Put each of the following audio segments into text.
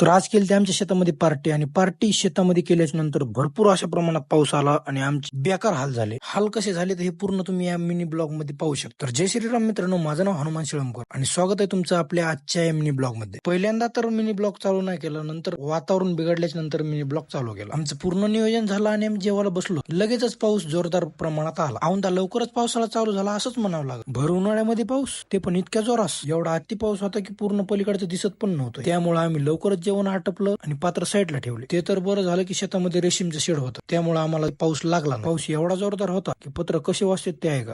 तर आज केली ते आमच्या शेतामध्ये पार्टी आणि पार्टी शेतामध्ये केल्याच्यानंतर भरपूर अशा प्रमाणात पाऊस आला आणि आमचे बेकार हाल झाले. हाल कसे झाले तर हे पूर्ण तुम्ही या मिनी ब्लॉगमध्ये पाहू शकता. तर जय श्रीराम मित्रांनो माझं नाव हनुमान शिळमकर आणि स्वागत आहे तुमचं आपल्या आजच्या या मिनी ब्लॉगमध्ये. पहिल्यांदा तर मिनी ब्लॉग चालू नाही केलं नंतर वातावरण बिघडल्याच्या नंतर मिनी ब्लॉग चालू केला. आमचं पूर्ण नियोजन झालं आणि आम्ही जेवायला बसलो. लगेचच पाऊस जोरदार प्रमाणात आला. औंदा लवकरच पावसाळा चालू झाला असंच म्हणावं लागलं. भर उन्हाळ्यामध्ये पाऊस ते पण इतक्या जोरास एवढा अति पाऊस होता की पूर्ण पलीकडचं दिसत पण नव्हतं. त्यामुळे आम्ही लवकरच जेवण आटपलं आणि पात्र साईडला ठेवले. ते तर बरं झालं की शेतामध्ये रेशीमचं शेड होतं. त्यामुळे आम्हाला पाऊस लागला पाऊस एवढा जोरदार होता की पत्र कसे वाचते ते आहे का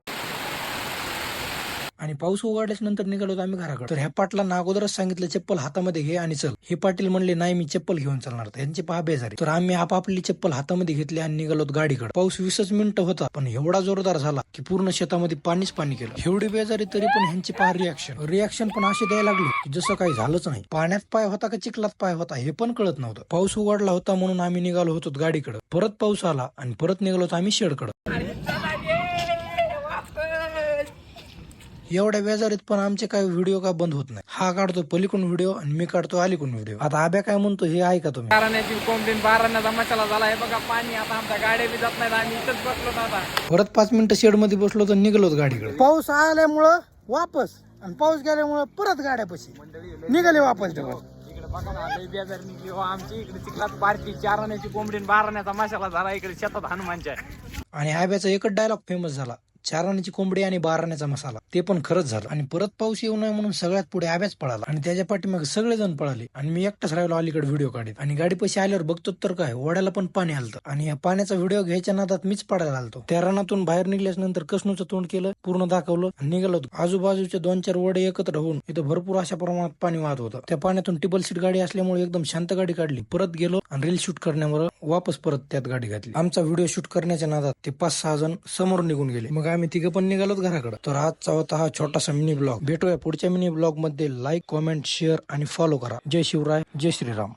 आणि पाऊस उघडल्याच्या नंतर निघालो होतो आम्ही घराकडे. तर ह्या पाटलांना अगोदरच सांगितलं चप्पल हातामध्ये घे आणि चल. हे पाटील म्हणले नाही मी चप्पल घेऊन चालणार. यांचे पहा बेजारी. तर आम्ही आपापली चप्पल हातामध्ये घेतली आणि निघालो गाडीकडे. पाऊस वीसच मिनिटं होता पण एवढा जोरदार झाला की पूर्ण शेतामध्ये पाणीच पाणी केलं एवढी बेजारी तरी पण ह्यांची पहा रिॲक्शन रिॲक्शन पण असे द्यायला लागले की जसं काही झालंच नाही. पाण्यात पाय होता का चिखलात पाय होता हे पण कळत नव्हतं. पाऊस उघडला होता म्हणून आम्ही निघालो होतो गाडीकडे. परत पाऊस आला आणि परत निघालो होतो आम्ही शेडकडे. एवढ्या बेजारीत पण आमचे काही व्हिडिओ का बंद होत नाही. हा काढतो पलीकडून व्हिडिओ आणि मी काढतो अलीकडून व्हिडिओ आता आब्या काय म्हणतो हे ऐका तुम्ही. बाराण्याची कोंबडीन बाराण्याचा मसाला झाला हे बघा पाणी आता आमच्या गाड्या बी जात नाहीत. आम्ही इथंच बसलो ना आता. परत पाच मिनिटं शेडमध्ये बसलो तर निघालो गाडीकडे. पाऊस आल्यामुळं वापस आणि पाऊस गेल्यामुळं परत गाड्यापाशी. निघाले वापस तेव्हा इकडे बघा ना लई बेजार निघली हो. आमची इकडे चिखलात पार्टी चाराण्याची कोंबडीन बाराण्याचा मसाला झाला. इकडे शेतात हनुमानच्या. आणि आब्याचा एकच डायलॉग फेमस झाला. चाराण्याची कोंबडी आणि बाराण्याचा मसाला. ते पण खरंच झालं. आणि परत पाऊस येऊ नये म्हणून सगळ्यात पुढे आब्याच पळाला. आणि त्याच्या पाठीमागे सगळेजण पळाले. आणि मी एकटाच राहिलो अलीकडे व्हिडिओ काढत. आणि गाडी पैसे आल्यावर बघतो तर काय ओढ्याला पण पाणी आलतं. आणि या पाण्याचा व्हिडिओ घ्यायच्या नादात मीच पडायला आलतो. त्या रणातून बाहेर निघल्यास नंतर कसनूचं तोंड केलं पूर्ण दाखवलं आणि निघालो आजूबाजूचे दोन चार वडे एकत्र होऊन इथं भरपूर अशा प्रमाणात पाणी वाहत होतं. त्या पाण्यातून टिबल सीट गाडी असल्यामुळे एकदम शांत गाडी काढली. परत गेलो आणि रील शूट करण्यामुळे वापस परत त्यात गाडी घातली. आमचा व्हिडिओ शूट करण्याच्या नादात ते पाच सहा जण समोर निघून गेले. मग आम्ही तिघं पण निघालोत घराकडे. तर आजचा होता हा छोटासा मिनी ब्लॉग भेटूया पुढच्या मिनी ब्लॉगमध्ये. लाईक कॉमेंट शेअर आणि फॉलो करा. जय शिवराय जय श्रीराम.